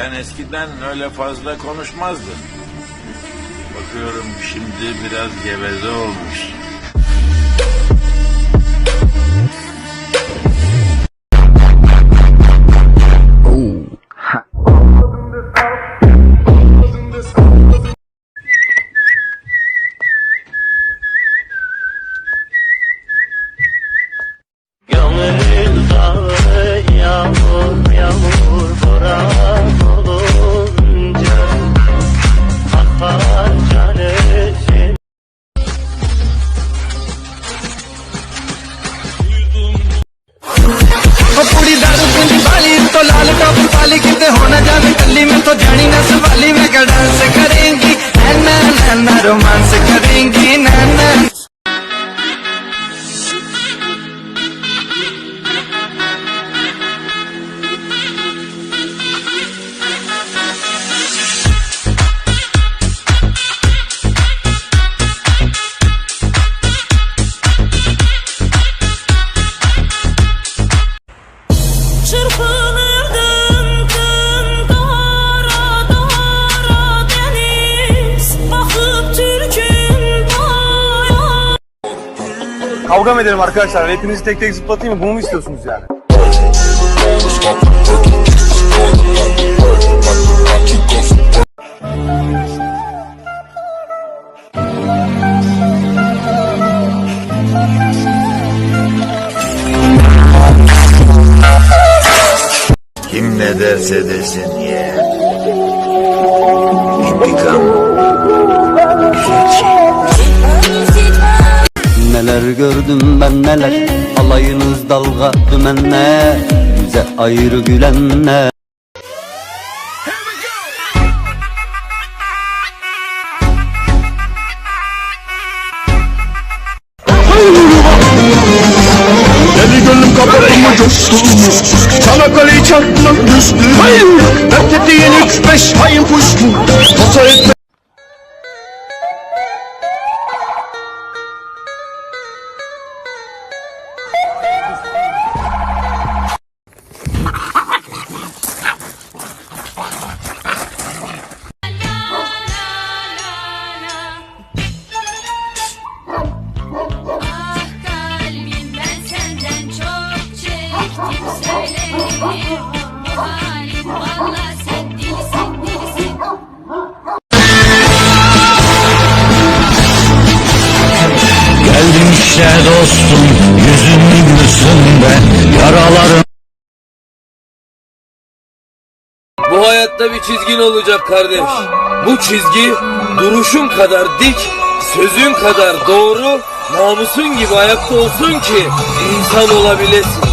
Sen eskiden öyle fazla konuşmazdın. Bakıyorum şimdi biraz geveze olmuş. ਕੁੜੀ ਵਾਲੀ ਤੋਂ ਲਾਲ ਟੌਪ ਵਾਲੀ ਕਿਤੇ ਹੋਣਾ ਨਾ ਜਾਵੇ ਕੱਲੀ ਮੈਂ ਜਾਣੀ ਨਾ ਸਵਾਲੀ, ਮੈਂ ਕਾ dance Kavga mı edelim arkadaşlar? Hepinizi tek tek zıplatayım mı? Bunu mu istiyorsunuz yani? Kim ne derse desin ye. İntikam Neler gördüm ben neler Alayınız dalga dümenler Bize ayrı gülenler Deli gönlüm kapattı mı coştu mu? Çanakkale'yi çarpmak düştü Beklediğin üç beş puş mu? Tasa etme Geldim işte dostum yüzümü gülsün be Yaralarım Bu hayatta bir çizgin olacak kardeş. Bu çizgi duruşun kadar dik, sözün kadar doğru, namusun gibi ayakta olsun ki insan olabilesin.